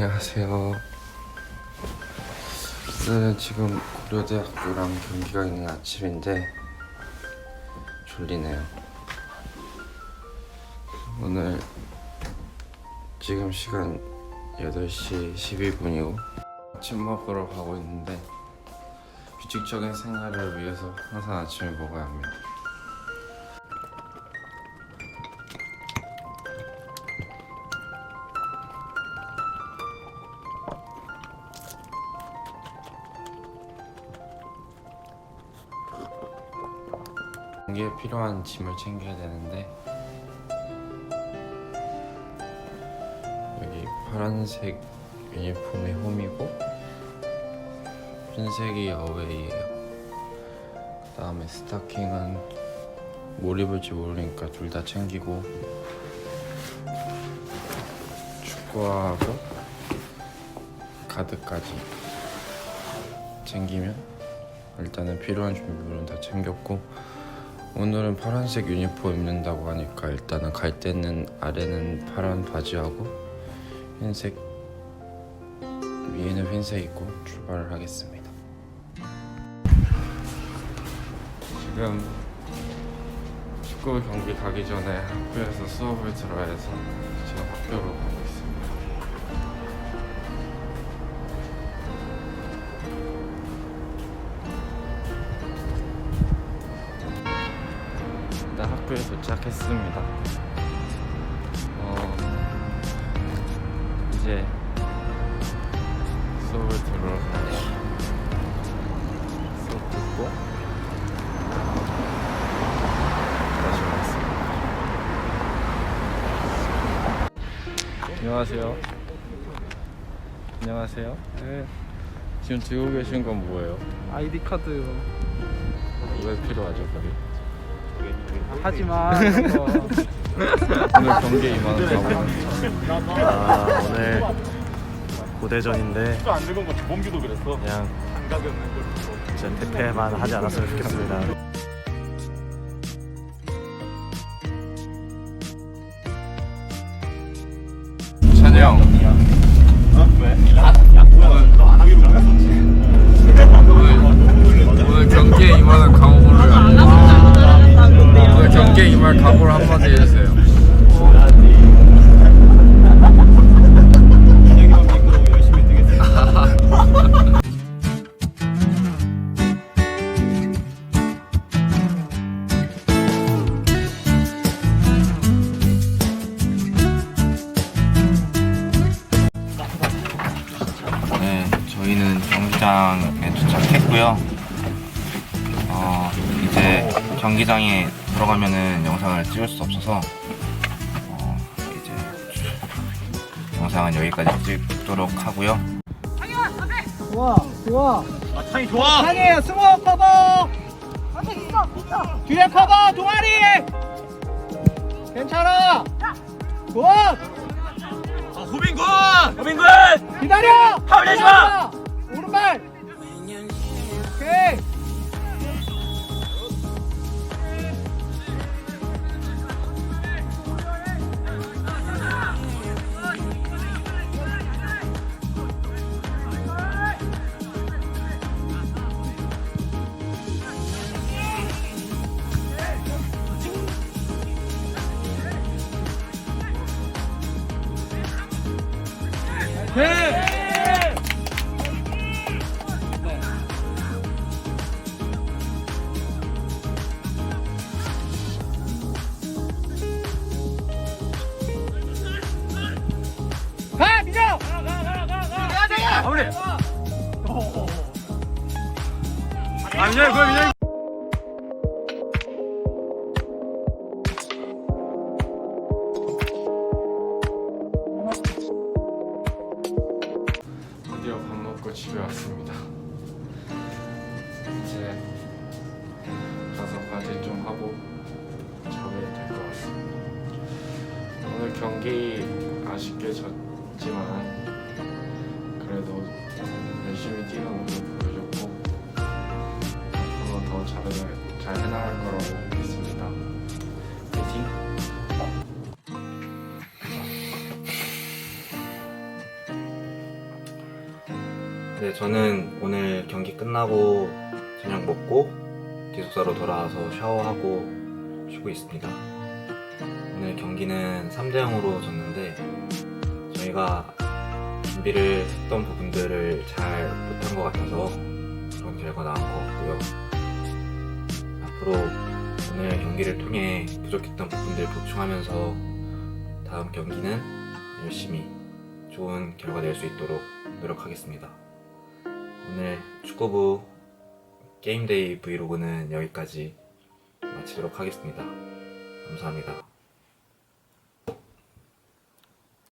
안녕하세요. 오늘은 지금 고려대학교랑 경기가 있는 아침인데 졸리네요. 오늘 지금 시간 8시 12분이고 아침 먹으러 가고 있는데 규칙적인 생활을 위해서 항상 아침을 먹어야 합니다. 경기에 필요한 짐을 챙겨야 되는데 여기 파란색 유니폼이 홈이고 흰색이 어웨이예요. 그 다음에 스타킹은 뭘 입을지 모르니까 둘 다 챙기고 축구하고 가드까지 챙기면 일단은 필요한 준비물은 다 챙겼고 오늘은 파란색 유니폼 입는다고 하니까 일단은 갈 때는 아래는 파란 바지하고 흰색 위에는 흰색 입고 출발을 하겠습니다. 지금 축구 경기 가기 전에 학교에서 수업을 들어야 해서 지금 학교로 학교에 도착했습니다. 어, 이제 수업을 들으러 가요. 수업 듣고 다시 오겠습니다. 안녕하세요. 안녕하세요. 네, 지금 들고 계신 건 뭐예요? 아이디 카드 왜 필요하죠, 그게? 하지만 거 오늘 경기에 임하는 상황. 아, 오늘 고대전인데 안 늙은 거 범규도 그랬어. 그냥. 진짜 대패만 하지 않았으면 좋겠습니다. 찬이 형. 오늘 경기에 임하는 경기에 임할 각오를 한마디 해주세요. 네, 저희는 경기장에 도착했고요. 어, 이제 경기장에 들어가면은 영상을 찍을 수 없어서 어, 이제 영상은 여기까지 찍도록 하고요. 좋아 좋아 아, 창이 좋아. 상이에요 승호 커버 뒤에 커버 동아리 괜찮아 굿 아, 후빈군. 후빈군. 기다려 파울 내지 마! 네. 가 민정 마무리. 아, 민영이 그거 민영이. 아쉽게 졌지만 그래도 열심히 뛰는 모습 보여줬고 앞으로 더 잘, 잘 해나갈 거라고 믿습니다. 파이팅! 네, 저는 오늘 경기 끝나고 저녁 먹고 기숙사로 돌아와서 샤워하고 쉬고 있습니다. 오늘 경기는 3대 0으로 졌는데 저희가 준비를 했던 부분들을 잘 못한 것 같아서 그런 결과 나온 것 같고요. 앞으로 오늘 경기를 통해 부족했던 부분들 보충하면서 다음 경기는 열심히 좋은 결과 낼 수 있도록 노력하겠습니다. 오늘 축구부 게임데이 브이로그는 여기까지 마치도록 하겠습니다. 감사합니다.